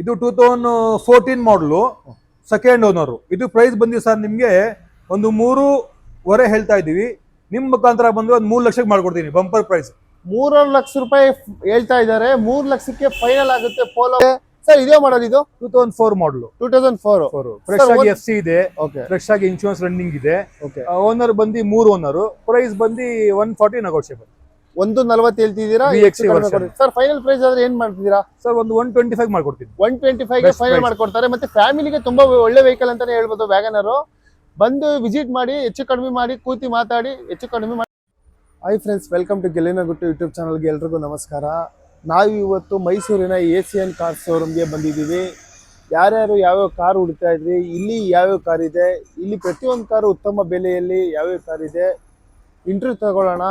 ಇದು two thousand fourteen model second owner ಇದು price ಬಂದಿ ಸರ್ ನಿಮಗೆ ಒಂದು ಮೂರುವರೆ ಹೇಳ್ತಾ ಇದ್ದೀವಿ. ನಿಮ್ಮ ಮುಖಾಂತರ ಬಂದು ಒಂದು ಮೂರು ಲಕ್ಷಕ್ಕೆ ಮಾಡ್ಕೊಡ್ತೀನಿ ಬಂಪರ್ ಪ್ರೈಸ್ ಮೂರುವರೆ ಲಕ್ಷ ರೂಪಾಯಿ ಹೇಳ್ತಾ ಇದ್ದಾರೆ. ಮೂರು ಲಕ್ಷಕ್ಕೆ ಫೈನಲ್ ಆಗುತ್ತೆ ಪೋಲೋ ಸರ್ ಇದೇ ಮಾಡೋದು ಇದು? Two thousand four model two thousand four. Fresh Sir, ಆಗಿ ಎಫ್ ಸಿ ಇದೆ. ಓಕೆ ಫ್ರೆಶ್ ಆಗಿ ಇನ್ಶೂರೆನ್ಸ್ ರನ್ನಿಂಗ್ ಇದೆ. ಓಕೆ ಓನರ್ ಬಂದು ಮೂರು ಓನರು ಪ್ರೈಸ್ ಬಂದು ಒನ್ ಫಾರ್ಟಿ ನೆಗೋಷಿಯಬಲ್ ಒಂದು ನಲ್ವತ್ತು ಹೇಳ್ತಿದ್ದೀರಾ ಸರ್ ಫೈನಲ್ ಪ್ರೈಸ್ ಆದ್ರೆ ಏನ್ ಮಾಡ್ತಿದ್ದೀರಾ? ಸರ್ ಒಂದು ಒನ್ ಟ್ವೆಂಟಿ ಫೈವ್ ಮಾಡ್ಕೊಡ್ತೀನಿ ಒನ್ ಟ್ವೆಂಟಿ ಫೈವ್ ಫೈನಲ್. ಮಾಡ್ಕೊಡ್ತಾರೆ. ಮತ್ತೆ ಫ್ಯಾಮಿಲಿಗೆ ತುಂಬಾ ಒಳ್ಳೆ ವೆಹಿಕಲ್ ಅಂತಾನೆ ಹೇಳ್ಬೋದು ವ್ಯಾಗನರು ಬಂದು ವಿಸಿಟ್ ಮಾಡಿ ಹೆಚ್ಚು ಕಡಿಮೆ ಮಾಡಿ ಕೂತಿ ಮಾತಾಡಿ ಹೆಚ್ಚು ಕಡಿಮೆ ಮಾಡಿ. ಹಾಯ್ ಫ್ರೆಂಡ್ಸ್ ವೆಲ್ಕಮ್ ಟು ಗೆಲ್ಲಿನ ಗುಟ್ಟು ಯೂಟ್ಯೂಬ್ ಚಾನಲ್ಗೆ ಎಲ್ರಿಗೂ ನಮಸ್ಕಾರ. ನಾವು ಇವತ್ತು ಮೈಸೂರಿನ ಎ ಸಿ ಎನ್ ಕಾರ್ ಶೋರೂಮ್ಗೆ ಬಂದಿದ್ದೀವಿ. ಯಾರ್ಯಾರು ಯಾವ್ಯಾವ ಕಾರ್ ಹುಡುಕ್ತಾ ಇದ್ರಿ ಇಲ್ಲಿ ಯಾವ್ಯಾವ ಕಾರ್ ಇದೆ ಇಲ್ಲಿ ಪ್ರತಿಯೊಂದು ಕಾರು ಉತ್ತಮ ಬೆಲೆಯಲ್ಲಿ ಯಾವ್ಯಾವ ಕಾರ್ ಇದೆ ಇಂಟರ್ವ್ಯೂ ತಗೊಳ್ಳೋಣ.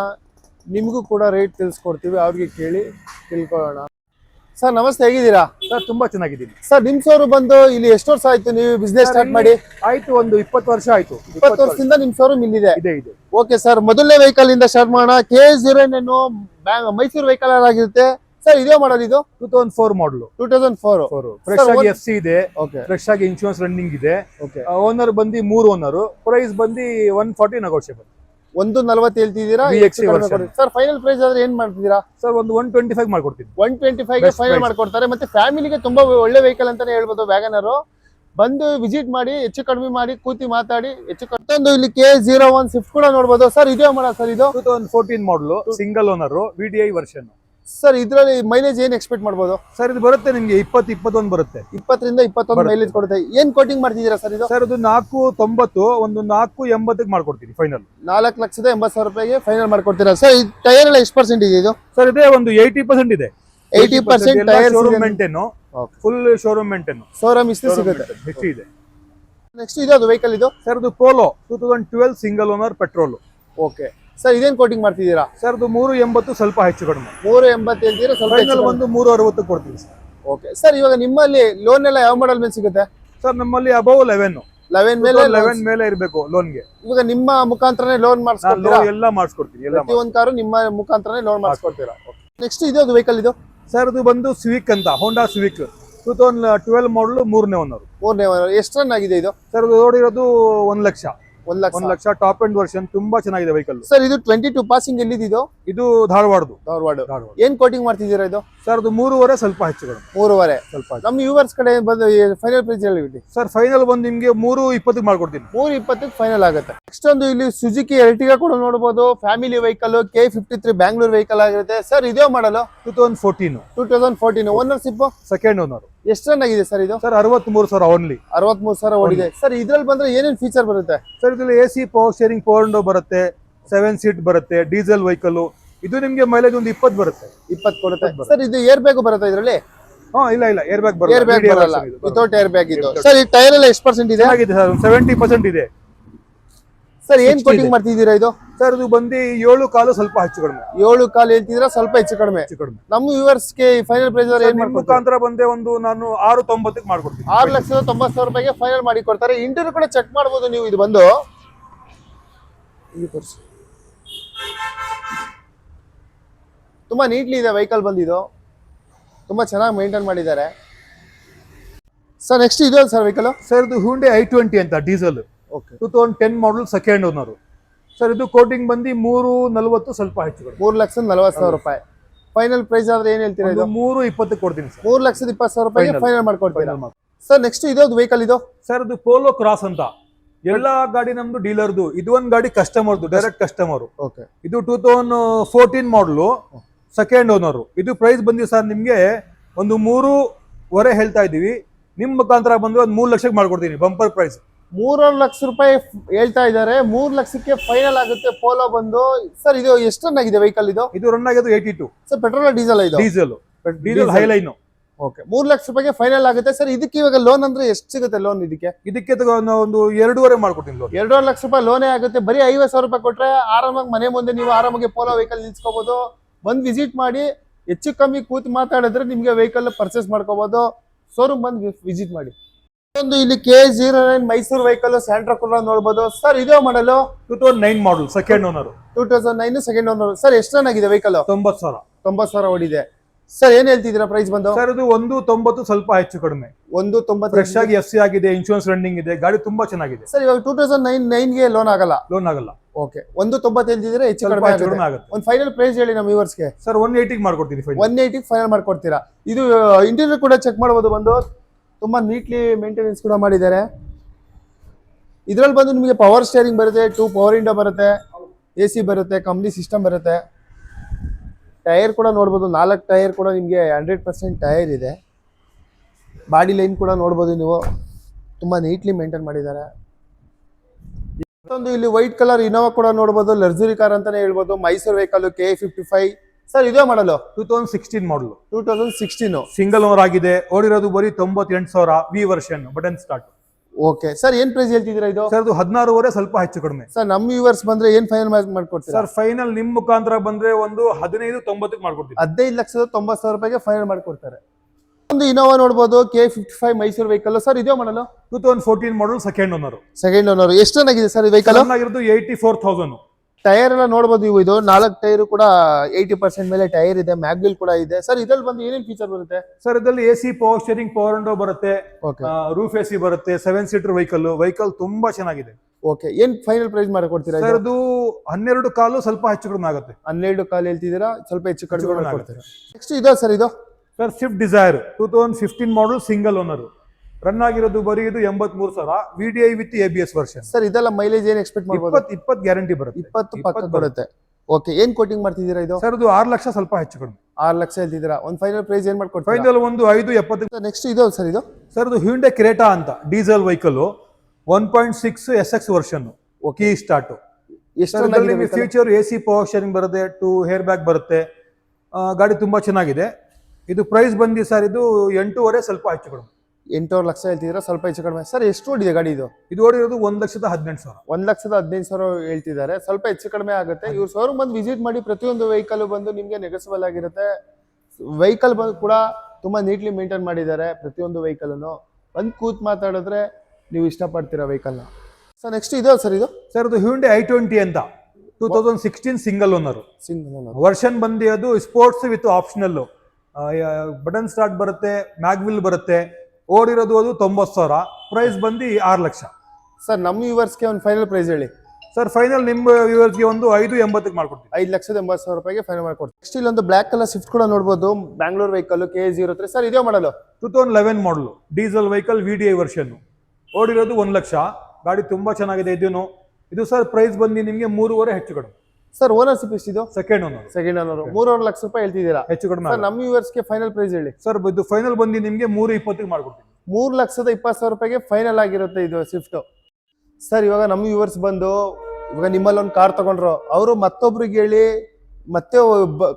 ನಿಮಗೂ ಕೂಡ ರೇಟ್ ತಿಳಿಸ್ಕೊಡ್ತೀವಿ ಅವ್ರಿಗೆ ಕೇಳಿ ತಿಳ್ಕೊಳ್ಳೋಣ. ಸರ್ ನಮಸ್ತೆ ಹೇಗಿದ್ದೀರಾ? ಸರ್ ತುಂಬಾ ಚೆನ್ನಾಗಿದ್ದೀನಿ. ಸರ್ ನಿಮ್ ಸೋರು ಬಂದು ಇಲ್ಲಿ ಎಷ್ಟು ವರ್ಷ ಆಯ್ತು ನೀವು ಬಿಸ್ನೆಸ್ ಸ್ಟಾರ್ಟ್ ಮಾಡಿ? ಆಯ್ತು ಒಂದು ಇಪ್ಪತ್ತು ವರ್ಷ ಆಯ್ತು. ಇಪ್ಪತ್ತು ವರ್ಷದಿಂದ ನಿಮ್ ಶೋರೂಮ್ ಇಲ್ಲಿದೆ ಇದೆ ಇದೆ. ಓಕೆ ಸರ್ ಮೊದಲನೇ ವೆಹಿಕಲ್ ಇಂದ ಸ್ಟಾರ್ಟ್ ಮಾಡೋಣ. ಕೆ ಜೀರೋ ಏನು ಮೈಸೂರು ವೆಹಿಕಲ್ ಆಗಿರುತ್ತೆ ಸರ್ ಇದೇ ಮಾಡಲ್ ಇದು? Two thousand four model two thousand four fresh ಆಗಿ ಎಫ್ ಸಿ ಇದೆ. ಓಕೆ ಫ್ರೆಶ್ ಆಗಿ ಇನ್ಶೂರೆನ್ಸ್ ರನ್ನಿಂಗ್ ಇದೆ. ಓಕೆ ಓನರ್ ಬಂದು ಮೂರು ಓನರ್ ಪ್ರೈಸ್ ಬಂದು ಒನ್ ಫಾರ್ಟಿ ನೆಗೋಷಿಯಬಲ್ ಒಂದು ನಲ್ವತ್ತು ಹೇಳ್ತಿದ್ದೀರಾ? ಸರ್ ಫೈನಲ್ ಪ್ರೈಸ್ ಆದ್ರೆ ಏನ್ ಮಾಡ್ತಿದ್ದೀರಾ? ಸರ್ ಒಂದು ಒನ್ ಟ್ವೆಂಟಿ ಫೈವ್ ಮಾಡ್ಕೊಡ್ತೀನಿ ಒನ್ ಟ್ವೆಂಟಿ ಫೈವ್ ಫೈನಲ್. ಮಾಡ್ಕೊಡ್ತಾರೆ. ಮತ್ತೆ ಫ್ಯಾಮಿಲಿಗೆ ತುಂಬಾ ಒಳ್ಳೆ ವೆಹಿಕಲ್ ಅಂತಾನೆ ಹೇಳ್ಬೋದು ವ್ಯಾಗನರು ಬಂದು ವಿಸಿಟ್ ಮಾಡಿ ಹೆಚ್ಚು ಕಡಿಮೆ ಮಾಡಿ ಕೂತಿ ಮಾತಾಡಿ ಹೆಚ್ಚು ಮತ್ತೊಂದು ಇಲ್ಲಿ ಕೆ ಜೀರೋ ಒನ್ ಸ್ವಿಫ್ಟ್ ಕೂಡ ನೋಡಬಹುದು ಸರ್ ಇದೇ ಮಾಡ ಸರ್ ಇದು? ಒಂದು thousand fourteen model single owner V D I version sir ಇದ್ರಲ್ಲಿ ಮೈಲೇಜ್ ಏನ್ ಎಕ್ಸ್ಪೆಕ್ಟ್ ಮಾಡ್ಬೋದು? ಸರ್ ಇದು ಬರುತ್ತೆ ನಿಮಗೆ ಇಪ್ಪತ್ತು ಇಪ್ಪತ್ತೊಂದು ಬರುತ್ತೆ. ಇಪ್ಪತ್ತರಿಂದ ಇಪ್ಪತ್ತೊಂದು. ಮೈಲೇಜ್ ಕೊಡುತ್ತೆ. ಏನ್ ಕೋಟಿಂಗ್ ಮಾಡ್ತಿದ್ದೀರಾ ಸರ್ ಇದು? ಸರ್ ಇದು ನಾಲ್ಕು ತೊಂಬತ್ತು ಒಂದು ನಾಲ್ಕು ಎಂಬತ್ತಕ್ಕೆ ಮಾಡ್ಕೊಡ್ತೀನಿ ಫೈನಲ್ ನಾಲ್ಕು ಲಕ್ಷದ ಎಂಬತ್ತು ಸಾವಿರ ರೂಪಾಯಿಗೆ ಫೈನಲ್ ಮಾಡ್ಕೊಡ್ತೀರಾ? ಸರ್ ಇದು ಟೈರ್ ಎಲ್ಲ ಎಷ್ಟು ಪರ್ಸೆಂಟ್ ಇದೆ ಇದು? ಸರ್ ಇದೇ ಒಂದು ಏಯ್ಟಿ ಪರ್ಸೆಂಟ್ ಇದೆ. Eighty percent tyre showroom maintain full showroom maintain showroom ಇಷ್ಟು ಸಿಗುತ್ತೆ. ಹೆಚ್ಚು ಇದೆ. ನೆಕ್ಸ್ಟ್ ಇದು ಅದು ವೆಹಿಕಲ್ ಇದು? ಸರ್ ಅದು Polo two thousand twelve single owner petrol okay sir ಇದೇನ್ ಕೋಟಿಂಗ್ ಮಾಡ್ತಿದ್ದೀರಾ? ಸರ್ ಅದು ಮೂರು ಎಂಬತ್ತು ಸ್ವಲ್ಪ ಹೆಚ್ಚು ಕಡಿಮೆ. ಮೂರು ಎಂಬತ್ತು ಹೇಳ್ತೀರಾ ಸ್ವಲ್ಪ ಒಂದು ಮೂರು ಅರವತ್ತು ಕೊಡ್ತೀವಿ ಸರ್. ಓಕೆ ಸರ್ ಇವಾಗ ನಿಮ್ಮಲ್ಲಿ ಲೋನ್ ಎಲ್ಲ ಯಾವ ಮಾಡಲ್ ಮೇಲೆ ಸಿಗುತ್ತೆ? ಸರ್ ನಮ್ಮಲ್ಲಿ ಅಬೌವ್ ಲೆವೆನ್ ಲೆವೆನ್ ಮೇಲೆ ಲೆವೆನ್ ಮೇಲೆ ಇರಬೇಕು ಲೋನ್ಗೆ ಇವಾಗ ನಿಮ್ಮ ಮುಖಾಂತರನೇ ಲೋನ್ ನಾನು ಮಾಡಿಸ್ಕೊಡ್ತೀರಾ? ಎಲ್ಲ ಮಾಡಿಸ್ಕೊಡ್ತೀನಿ ಎಲ್ಲ ಪ್ರತಿ ಒಂದು ಕಾರು ನಿಮ್ಮ ಮುಖಾಂತರನೇ ಲೋನ್ ಮಾಡಿಸ್ಕೊಡ್ತೀರಾ? ನೆಕ್ಸ್ಟ್ ಇದೆ ಅದು ವೆಹಿಕಲ್ ಇದು? ಸರ್ ಇದು ಬಂದು ಸ್ವಿಕ್ ಅಂತ Honda Civic two thousand twelve model ಮೂರನೇ ಓನರ್ ಮೂರನೇ ಎಷ್ಟು ರನ್ ಆಗಿದೆ ಇದು? ಸರ್ ಇದು ನೋಡಿರೋದು ಒಂದ್ ಲಕ್ಷ. ಒಂದ್ ಲಕ್ಷ. ಒಂದ್ ಲಕ್ಷ ಟಾಪ್ ಎಂಡ್ ವರ್ಷನ್ ತುಂಬಾ ಚೆನ್ನಾಗಿದೆ ವೆಹಿಕಲ್ ಸರ್ ಇದು ಟ್ವೆಂಟಿ ಟು ಪಾಸಿಂಗ್ ಎಲ್ಲಿದ್ದು? ಇದು ಧಾರವಾಡದು. ಧಾರವಾಡ. ಧಾರವಾಡ. ಏನ್ ಕೋಟಿಂಗ್ ಮಾಡ್ತಿದ್ದೀರಾ ಇದು? ಸರ್ ಅದು ಮೂರುವರೆ ಸ್ವಲ್ಪ ಹೆಚ್ಚು ಮೂರುವರೆ. ಸ್ವಲ್ಪ. ನಮ್ಮ ಯೂವರ್ಸ್ ಕಡೆ ಬಂದು ಫೈನಲ್ ಪ್ರೈಸ್ ಹೇಳಿಬಿಡಿ ಸರ್ ಫೈನಲ್ ಬಂದು ನಿಮ್ಗೆ ಮೂರು ಇಪ್ಪತ್ತಕ್ಕೆ ಮಾಡ್ಕೊಡ್ತೀನಿ. ಮೂರು ಇಪ್ಪತ್ತಕ್ಕೆ ಫೈನಲ್ ಆಗುತ್ತೆ. ನೆಕ್ಸ್ಟ್ ಒಂದು ಇಲ್ಲಿ ಸುಜುಕಿ ಎರ್ಟಿಗ ಕೂಡ ನೋಡಬಹುದು family vehicle K fifty three Bangalore vehicle ಆಗಿರುತ್ತೆ. ಸರ್ ಇದೇ model two thousand fourteen two thousand fourteen ownership second owner ಎಷ್ಟು ರನ್ ಆಗಿದೆ ಸರ್ ಇದು? ಸರ್ ಅರವತ್ತ್ ಮೂರು ಸಾವಿರ ಓನ್ಲಿ ಅರವತ್ಮೂರು ಸಾವಿರ ಓಡಿದೆ. ಸರ್ ಇದ್ರಲ್ಲಿ ಬಂದ್ರೆ ಏನೇನ್ ಫೀಚರ್ ಬರುತ್ತೆ? ಸರ್ ಇದ್ರಲ್ಲಿ A C power steering four ಬರುತ್ತೆ ಸೆವೆನ್ ಸೀಟ್ ಬರುತ್ತೆ ಡೀಸೆಲ್ ವೆಹಿಕಲ್ ಇದು ನಿಮ್ಗೆ ಮೈಲೇಜ್ ಒಂದು ಇಪ್ಪತ್ತು ಬರುತ್ತೆ. ಇಪ್ಪತ್ತು ಕೊಡುತ್ತೆ. ಸರ್ ಇದು ಏರ್ ಬ್ಯಾಗ್ ಬರುತ್ತೆ ಇದರಲ್ಲಿ? ಹಾ ಇಲ್ಲ ಇಲ್ಲ ಏರ್ ಬ್ಯಾಗ್ ಏರ್ ಬ್ಯಾಗ್ ಬರಲ್ಲ. ವಿತೌಟ್ ಏರ್ ಬ್ಯಾಗ್ ಇದು. ಸರ್ ಈ ಟೈರ್ ಎಲ್ಲ ಎಷ್ಟು ಪರ್ಸೆಂಟ್ ಇದೆ? ಆಗಿದೆ ಸರ್ ಸೆವೆಂಟಿ ಪರ್ಸೆಂಟ್ ಇದೆ. ಸರ್ ಏನ್ ಕೋಟಿಂಗ್. ಮಾಡ್ತಿದ್ದೀರಾ ಇದು? ಸರ್ ಇದು ಬಂದು ಏಳು ಕಾಲು ಸ್ವಲ್ಪ ಹೆಚ್ಚು ಕಡಿಮೆ. ಏಳು ಕಾಲು ಹೇಳ್ತಿದ್ರೆ ಸ್ವಲ್ಪ ಹೆಚ್ಚು ಕಡಿಮೆ. ಹೆಚ್ಚು ಕಡಿಮೆ. ನಮ್ಮ ವ್ಯೂವರ್ಸ್ಗೆ ಫೈನಲ್ ಪ್ರೈಸ್ ಏನ್ ಮುಖಾಂತರ ಬಂದೆ ಒಂದು ನಾನು ಆರು ತೊಂಬತ್ತಕ್ಕೆ ಮಾಡ್ಕೊಡ್ತೀನಿ. ಆರು ಲಕ್ಷದ ತೊಂಬತ್ತು ಸಾವಿರ ರೂಪಾಯಿಗೆ ಫೈನಲ್ ಮಾಡಿ ಕೊಡ್ತಾರೆ. ಇಂಟರ್ವ್ಯೂ ಕೂಡ ಚೆಕ್ ಮಾಡ್ಬೋದು ನೀವು ಇದು ಬಂದು. ತುಂಬಾ ನೀಟ್ಲಿ ಇದೆ ವೆಹಿಕಲ್ ಬಂದಿದ್ದು. ತುಂಬಾ ಚೆನ್ನಾಗಿ ಮೇಂಟೈನ್ ಮಾಡಿದ್ದಾರೆ. ಸರ್ ನೆಕ್ಸ್ಟ್ ಇದು ಸರ್ ವೆಹಿಕಲ್ ಸರ್ ಇದು ಹುಂಡೆ ಐ ಟ್ವೆಂಟಿ ಅಂತ diesel okay two thousand ten model second owner sir ಇದು ಕೋಟಿಂಗ್ ಬಂದು ಮೂರು ನಲ್ವತ್ತು ಸ್ವಲ್ಪ ಹೆಚ್ಚು ಮೂರು ಲಕ್ಷದ ನಲವತ್ತು ಸಾವಿರ ರೂಪಾಯಿ. ಫೈನಲ್ ಪ್ರೈಸ್ ಆದ್ರೆ ಏನ್ ಹೇಳ್ತೀರಾ ಇದು? ಮೂರು ಇಪ್ಪತ್ತು ಕೊಡ್ತೀನಿ ಸರ್. ಮೂರು ಲಕ್ಷದ ಇಪ್ಪತ್ತು ಸಾವಿರ ರೂಪಾಯಿ ಫೈನಲ್ ಮಾಡ್ಕೊಡ್ತೀನಿ. ಸರ್ ನೆಕ್ಸ್ಟ್ ಇದೊಂದು ವೆಹಿಕಲ್ ಇದು? ಸರ್ ಅದು ಪೋಲೋ ಕ್ರಾಸ್ ಅಂತ. ಎಲ್ಲಾ ಗಾಡಿ ನಮ್ದು ಡೀಲರ್ದು. ಇದು ಒಂದು ಗಾಡಿ ಕಸ್ಟಮರ್ದು ಡೈರೆಕ್ಟ್ ಕಸ್ಟಮರ್ ಓಕೆ ಇದು two thousand fourteen model second owner ಇದು ಪ್ರೈಸ್ ಬಂದಿ ಸರ್ ನಿಮಗೆ ಒಂದು ಮೂರುವರೆ ಹೇಳ್ತಾ ಇದ್ದೀವಿ ನಿಮ್ಮ ಮುಖಾಂತರ ಬಂದು ಒಂದು ಮೂರು ಲಕ್ಷಕ್ಕೆ ಮಾಡ್ಕೊಡ್ತೀನಿ ಬಂಪರ್ ಪ್ರೈಸ್ ಮೂರುವರೆ ಲಕ್ಷ ರೂಪಾಯಿ ಹೇಳ್ತಾ ಇದ್ದಾರೆ. ಮೂರ್ ಲಕ್ಷಕ್ಕೆ ಫೈನಲ್ ಆಗುತ್ತೆ ಪೋಲೋ ಬಂದು. ಸರ್ ಇದು ಎಷ್ಟು ರನ್ ಆಗಿದೆ ವೆಹಿಕಲ್ ಇದು? ಇದು ರನ್ ಆಗಿದೆ eighty two sir petrol diesel ಇದು? ಡೀಸೆಲ್ ಡೀಸೆಲ್ ಹೈಲೈನು ಓಕೆ ಮೂರ್ ಲಕ್ಷ ರೂಪಾಯಿಗೆ ಫೈನಲ್ ಆಗುತ್ತೆ. ಸರ್ ಇದಕ್ಕೆ ಇವಾಗ ಲೋನ್ ಅಂದ್ರೆ ಎಷ್ಟು ಸಿಗುತ್ತೆ ಲೋನ್ ಇದಕ್ಕೆ? ಇದಕ್ಕೆ ಒಂದು ಎರಡೂವರೆ ಮಾಡ್ಕೊಡ್ತೀನಿ ಲೋನ್ ಎರಡೂವರೆ ಲಕ್ಷ ರೂಪಾಯಿ ಲೋನೇ ಆಗುತ್ತೆ. ಬರೀ ಐವತ್ತು ಸಾವಿರ ರೂಪಾಯಿ ಕೊಟ್ರೆ ಆರಾಮಾಗಿ ಮನೆ ಮುಂದೆ ನೀವು ಆರಾಮಾಗಿ ಪೋಲೋ ವೆಹಿಕಲ್ ನಿಲ್ಸ್ಕೋಬಹುದು ಬಂದು ವಿಸಿಟ್ ಮಾಡಿ ಹೆಚ್ಚು ಕಮ್ಮಿ ಕೂತು ಮಾತಾಡಿದ್ರೆ ನಿಮಗೆ ವೆಹಿಕಲ್ ಪರ್ಚೇಸ್ ಮಾಡ್ಕೋಬಹುದು ಶೋರೂಮ್ ಬಂದು ವಿಸಿಟ್ ಮಾಡಿ. ಒಂದು ಇಲ್ಲಿ K zero nine Mysuru vehicle Santro ಕೂಡ ನೋಡಬಹುದು ಸರ್ ಇದೇ model two thousand nine model second owner two thousand nine second owner sir ಎಷ್ಟು ರನ್ ಆಗಿದೆ ವೆಹಿಕಲ್ ತೊಂಬತ್ತು ಸಾವಿರ. ತೊಂಬತ್ತು ಸಾವಿರ ಓಡಿದೆ. ಸರ್ ಏನ್ ಹೇಳ್ತಿದ್ದೀರಾ ಪ್ರೈಸ್ ಬಂದು? ಸರ್ ಇದು ಒಂದು ತೊಂಬತ್ತು ಸ್ವಲ್ಪ ಹೆಚ್ಚು ಕಡಿಮೆ. ಒಂದು ತೊಂಬತ್ತು ಫ್ರೆಶ್ ಆಗಿ ಎಸ್ ಸಿ ಆಗಿದೆ ಇನ್ಶೂರೆನ್ಸ್ ರನ್ನಿಂಗ್ ಇದೆ ಗಾಡಿ ತುಂಬಾ ಚೆನ್ನಾಗಿದೆ. ಸರ್ ಇವಾಗ ಟೂ ತೌಸಂಡ್ ನೈನ್ ನೈನ್ಗೆ ಲೋನ್ ಆಗಲ್ಲ? ಲೋನ್ ಆಗಲ್ಲ. ಓಕೆ ಒಂದು ತೊಂಬತ್ತು ಹೇಳ್ತಿದ್ರೆ ಹೆಚ್ಚು ಕಡಿಮೆ ಆಗುತ್ತೆ? ಒಂದು ಫೈನಲ್ ಪ್ರೈಸ್ ಹೇಳಿ ನಮ್ಮ ಇವರ್ಸ್ಗೆ ಸರ್ ಒನ್ ಏಯ್ಟಿಗೆ ಮಾಡ್ಕೊಡ್ತೀನಿ ಒನ್ ಏಯ್ಟಿಗೆ ಫೈನಲ್ ಮಾಡ್ಕೊಡ್ತೀರಾ. ಇದು ಇಂಟೀರಿಯರ್ ಕೂಡ ಚೆಕ್ ಮಾಡ್ಬೋದು ಬಂದು. ತುಂಬಾ ನೀಟ್ಲಿ ಮೇಂಟೆನೆನ್ಸ್ ಕೂಡ ಮಾಡಿದ್ದಾರೆ. ಇದ್ರಲ್ಲಿ ಬಂದು ನಿಮಗೆ ಪವರ್ ಸ್ಟೇರಿಂಗ್ ಬರುತ್ತೆ ಟೂ ಪವರ್ ಇಂಡೋ ಬರುತ್ತೆ ಎ ಸಿ ಬರುತ್ತೆ ಕಂಪ್ನಿ ಸಿಸ್ಟಮ್ ಬರುತ್ತೆ. ಟೈರ್ ಕೂಡ ನೋಡ್ಬೋದು, ನಾಲ್ಕು ಟೈರ್ ಕೂಡ ನಿಮಗೆ ಹಂಡ್ರೆಡ್ ಪರ್ಸೆಂಟ್ ಟೈರ್ ಇದೆ. ಬಾಡಿ ಲೈನ್ ಕೂಡ ನೋಡ್ಬೋದು ನೀವು. ತುಂಬ ನೀಟ್ಲಿ ಮೇಂಟೈನ್ ಮಾಡಿದ್ದಾರೆ. ಮತ್ತೊಂದು ಇಲ್ಲಿ ವೈಟ್ ಕಲರ್ ಇನೋವಾ ಕೂಡ ನೋಡ್ಬೋದು ಲಕ್ಸುರಿ ಕಾರ್ ಅಂತಲೇ ಹೇಳ್ಬೋದು Mysuru vehicle K fifty five sir ಇದೇ model? Two thousand sixteen model two thousand sixteen single owner ಆಗಿದೆ. ಓಡಿರೋದು ಬರೀ ತೊಂಬತ್ತೆಂಟು ಸಾವಿರ V version button start okay sir ಏನ್ ಪ್ರೈಸ್ ಹೇಳ್ತಿದ್ದೀರಾ ಇದು? ಸರ್ ಅದು ಹದಿನಾರೂವರೆ ಸ್ವಲ್ಪ ಹೆಚ್ಚು ಕಡಿಮೆ. ಸರ್ ನಮ್ಮ ವ್ಯೂವರ್ಸ್ ಬಂದ್ರೆ ಏನ್ ಫೈನಲ್ ಮಾಡ್ಕೊಡ್ತೀರಾ? ಸರ್ ಫೈನಲ್ ನಿಮ್ ಮುಖಾಂತರ ಬಂದ್ರೆ ಒಂದು ಹದಿನೈದು ತೊಂಬತ್ತಕ್ಕೆ ಮಾಡ್ಕೊಡ್ತೀವಿ. ಹದಿನೈದು ಲಕ್ಷದ ತೊಂಬತ್ತು ಸಾವಿರ ರೂಪಾಯಿಗೆ ಫೈನಲ್ ಮಾಡ್ಕೊಡ್ತಾರೆ. ಒಂದು ಇನೋವಾ ನೋಡ್ಬೋದು K fifty five Mysuru vehicle sir ಇದೇ model? Two thousand fourteen model second owner second owner ಎಷ್ಟು ಚೆನ್ನಾಗಿದೆ ಸರ್ ಈ ವೆಹಿಕಲ್ ಆಗಿರೋದು ಏಯ್ಟಿ ಫೋರ್ ತೌಸಂಡ್ ಟೈರ್ ಎಲ್ಲ ನೋಡ್ಬೋದು ನೀವು ಇದು. ನಾಲ್ಕು ಟೈರ್ ಕೂಡ ಏಯ್ಟಿ ಪರ್ಸೆಂಟ್ ಮೇಲೆ ಟೈರ್ ಇದೆ ಮ್ಯಾಗ್ವಿಲ್ ಕೂಡ ಇದೆ. ಸರ್ ಇದ್ರಲ್ಲಿ ಬಂದು ಏನೇನು ಫೀಚರ್ ಬರುತ್ತೆ? ಸರ್ ಇದರಲ್ಲಿ A C power steering power window ಬರುತ್ತೆ. ರೂಫ್ ಎ ಸಿ ಬರುತ್ತೆ ಸೆವೆನ್ ಸೀಟರ್ ವೆಹಿಕಲ್ ವೆಹಿಕಲ್ ತುಂಬಾ ಚೆನ್ನಾಗಿದೆ. ಓಕೆ ಏನ್ ಫೈನಲ್ ಪ್ರೈಸ್ ಮಾಡಿ ಕೊಡ್ತೀರಾ ಸರ್ ಅದು ಹನ್ನೆರಡು ಕಾಲು ಸ್ವಲ್ಪ ಹೆಚ್ಚು ಕಡಿಮೆ ಆಗುತ್ತೆ. ಹನ್ನೆರಡು ಕಾಲು ಹೇಳ್ತಿದ್ದೀರಾ? ಸ್ವಲ್ಪ ಹೆಚ್ಚು ಕಡಿಮೆ ನೆಕ್ಸ್ಟ್ ಇದೋ ಸರ್ ಇದು? Sir Swift Dzire two thousand fifteen model single owner run ಆಗಿರೋದು ಬರೀ ಇದು ಎಂಬತ್ಮೂರು ಸಾವಿರ. V D I with A B S version sir ಇದೆಲ್ಲ ಮೈಲೇಜ್ ಏನ್ ಎಕ್ಸ್ಪೆಕ್ಟ್ ಮಾಡ್ಬೋದು? ಇಪ್ಪತ್ತು ಇಪ್ಪತ್ ಗ್ಯಾರಂಟಿ ಬರುತ್ತೆ. ಇಪ್ಪತ್ತು ಇಪ್ಪತ್ತು ಬರುತ್ತೆ. ಓಕೆ ಏನ್ ಕೋಟಿಂಗ್ ಮಾಡ್ತಿದ್ದೀರಾ ಇದು? ಸರ್ ಅದು ಆರು ಲಕ್ಷ ಸ್ವಲ್ಪ ಹೆಚ್ಚು ಕಡಿಮೆ. ಆರು ಲಕ್ಷ ಹೇಳ್ತಿದ್ದೀರಾ? ಒಂದು ಫೈನಲ್ ಪ್ರೈಸ್ ಏನ್ ಮಾಡ್ಕೊಡ್ತೀರಾ? ಫೈನಲ್ ಒಂದು ಐದು ಎಪ್ಪತ್ತು. ನೆಕ್ಸ್ಟ್ ಇದು ಸರ್ ಇದು? ಸರ್ ಅದು ಹ್ಯೂಂಡೆ ಕ್ರೇಟಾ ಅಂತ diesel vehicle one point six S X version okay start ನಿಮಗೆ feature A C power steering ಬರುತ್ತೆ ಟು ಹೇರ್ ಬ್ಯಾಗ್ ಬರುತ್ತೆ. ಗಾಡಿ ತುಂಬಾ ಚೆನ್ನಾಗಿದೆ. ಇದು ಪ್ರೈಸ್ ಬಂದಿ ಸರ್ ಇದು ಎಂಟೂವರೆ ಸ್ವಲ್ಪ ಹೆಚ್ಚು ಕಡಿಮೆ. ಎಂಟೂವರೆ ಲಕ್ಷ ಹೇಳ್ತಿದ್ರೆ ಸ್ವಲ್ಪ ಹೆಚ್ಚು ಕಡಿಮೆ. ಸರ್ ಎಷ್ಟು ಓಡಿದೆ ಗಾಡಿ ಇದು? ಇದು ಓಡಿರೋದು ಒಂದ್ ಲಕ್ಷದ ಹದಿನೆಂಟು ಸಾವಿರ. ಒಂದ್ ಲಕ್ಷದ ಹದಿನೈದು ಸಾವಿರ ಹೇಳ್ತಿದ್ದಾರೆ. ಸ್ವಲ್ಪ ಹೆಚ್ಚು ಕಡಿಮೆ ಆಗುತ್ತೆ. ಇವ್ರು ಶೋರೂಮ್ ಬಂದು ವಿಸಿಟ್ ಮಾಡಿ ಪ್ರತಿಯೊಂದು ವೆಹಿಕಲ್ ಬಂದು ನಿಮಗೆ ನೆಗೆಸಬಲ್ ಆಗಿರುತ್ತೆ. ವೆಹಿಕಲ್ ಬಂದು ಕೂಡ ತುಂಬಾ ನೀಟ್ಲಿ ಮೇಂಟೈನ್ ಮಾಡಿದ್ದಾರೆ ಪ್ರತಿಯೊಂದು ವೆಹಿಕಲ್ ಅನ್ನು. ಬಂದು ಕೂತ್ ಮಾತಾಡಿದ್ರೆ ನೀವು ಇಷ್ಟಪಡ್ತೀರಾ ವೆಹಿಕಲ್ನ ಸರ್ ನೆಕ್ಸ್ಟ್ ಇದು ಸರ್ ಇದು? ಸರ್ ಇದು ಹ್ಯೂಂಡೆ ಐ ಟ್ವೆಂಟಿ ಅಂತ. Two thousand sixteen single owner Singh version ಬಂದು ಅದು sports with optional button start ಬರುತ್ತೆ ಮ್ಯಾಗ್ವಿಲ್ ಬರುತ್ತೆ. ಓಡಿರೋದು ಅದು ತೊಂಬತ್ತು ಸಾವಿರ. ಪ್ರೈಸ್ ಬಂದು ಆರು ಲಕ್ಷ. ಸರ್ ನಮ್ಮ ವ್ಯೂವರ್ಸ್ಗೆ ಒಂದು ಫೈನಲ್ ಪ್ರೈಸ್ ಹೇಳಿ. ಸರ್ ಫೈನಲ್ ನಿಮ್ಮ ವ್ಯೂವರ್ಸ್ಗೆ ಒಂದು ಐದು ಎಂಬತ್ತಕ್ಕೆ ಮಾಡ್ಕೊಡ್ತೀವಿ ಐದು ಲಕ್ಷದ ಎಂಬತ್ತು ಸಾವಿರ ರೂಪಾಯಿಗೆ ಫೈನಲ್ ಮಾಡ್ಕೊಡ್ತೀವಿ ನೆಕ್ಸ್ಟ್ ಇಲ್ಲೊಂದು ಬ್ಲ್ಯಾಕ್ ಕಲರ್ ಸ್ವಿಫ್ಟ್ ಕೂಡ ನೋಡ್ಬೋದು. Bangalore vehicle K zero three sir ಇದೇ ಮಾಡಲು ಟೂ ತೌಸಂಡ್ ಲೆವೆನ್ ಮಾಡಲು diesel vehicle V D I version ಓಡಿರೋದು ಒಂದು ಲಕ್ಷ. ಗಾಡಿ ತುಂಬ ಚೆನ್ನಾಗಿದೆ ಇದೇನು ಇದು ಸರ್ ಪ್ರೈಸ್ ಬಂದು ನಿಮಗೆ ಮೂರುವರೆ ಹೆಚ್ಚು ಕಡಿಮೆ. ಸರ್ ಓನರ್ಶಿಪ್ ಎಷ್ಟಿದು? ಸೆಕೆಂಡ್ ಓನರ್ ಸೆಕೆಂಡ್ ಓನರ್ ಮೂರುವರೆ ಲಕ್ಷ ರೂಪಾಯಿ ಹೇಳ್ತಿದ್ದೀರಾ? ಹೆಚ್ಚು ಕಡಿಮೆ ಸರ್ ನಮ್ಮ ಯೂವರ್ಸ್ಗೆ ಫೈನಲ್ ಪ್ರೈಸ್ ಹೇಳಿ. ಸರ್ ಇದು ಫೈನಲ್ ಬಂದು ನಿಮಗೆ ಮೂರು ಇಪ್ಪತ್ತಿಗೆ ಮಾಡ್ಕೊಡ್ತೀನಿ. ಮೂರು ಲಕ್ಷದ ಇಪ್ಪತ್ತು ಸಾವಿರ ರೂಪಾಯಿಗೆ ಫೈನಲ್ ಆಗಿರುತ್ತೆ ಇದು ಸ್ವಿಫ್ಟ್ ಸರ್ ಇವಾಗ ನಮ್ಮ ವ್ಯೂವರ್ಸ್ ಬಂದು ಇವಾಗ ನಿಮ್ಮಲ್ಲಿ ಒಂದು ಕಾರ್ ತಗೊಂಡ್ರು. ಅವರು ಮತ್ತೊಬ್ರಿಗೆ ಹೇಳಿ ಮತ್ತೆ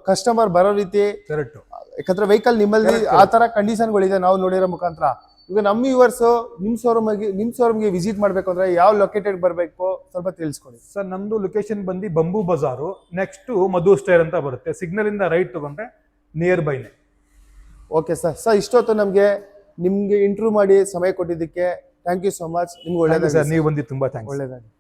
ಕಸ್ಟಮರ್ ಬರೋ ರೀತಿ ಕರೆಕ್ಟ್ ಯಾಕಂದ್ರೆ ವೆಹಿಕಲ್ ನಿಮ್ಮಲ್ಲಿ ಆ ತರ ಕಂಡೀಷನ್ಗಳಿದೆ ನಾವು ನೋಡಿರೋ ಮುಖಾಂತರ. ಈಗ ನಮ್ಮ ವ್ಯೂವರ್ಸ್ ನಿಮ್ಮ ಶೋರೂಮ್ಗೆ ನಿಮ್ಮ ಶೋರೂಮ್ಗೆ ವಿಸಿಟ್ ಮಾಡಬೇಕು ಅಂದ್ರೆ ಯಾವ ಲೊಕೇಟೆಡ್ ಬರಬೇಕು ಸ್ವಲ್ಪ ತಿಳಿಸ್ಕೊಡಿ. ಸರ್ ನಮ್ಮದು ಲೊಕೇಶನ್ ಬಂದು ಬಂಬು ಬಜಾರು ನೆಕ್ಸ್ಟ್ ಮಧು ಸ್ಟೈರ್ ಅಂತ ಬರುತ್ತೆ. ಸಿಗ್ನಲ್ ಇಂದ ರೈಟ್ ತಗೊಂಡ್ರೆ ನಿಯರ್ ಬೈನೆ ಓಕೆ ಸರ್ ಸರ್ ಇಷ್ಟೊತ್ತು ನಮಗೆ ನಿಮಗೆ ಇಂಟರ್ವ್ಯೂ ಮಾಡಿ ಸಮಯ ಕೊಟ್ಟಿದ್ದಕ್ಕೆ ಥ್ಯಾಂಕ್ ಯು ಸೋ ಮಚ್ ನಿಮ್ಗೆ ಸರ್ ನೀವು ಬಂದಿದ್ದು ತುಂಬಾ ಥ್ಯಾಂಕ್ಸ್ ಒಳ್ಳೇದಾಗಲಿ.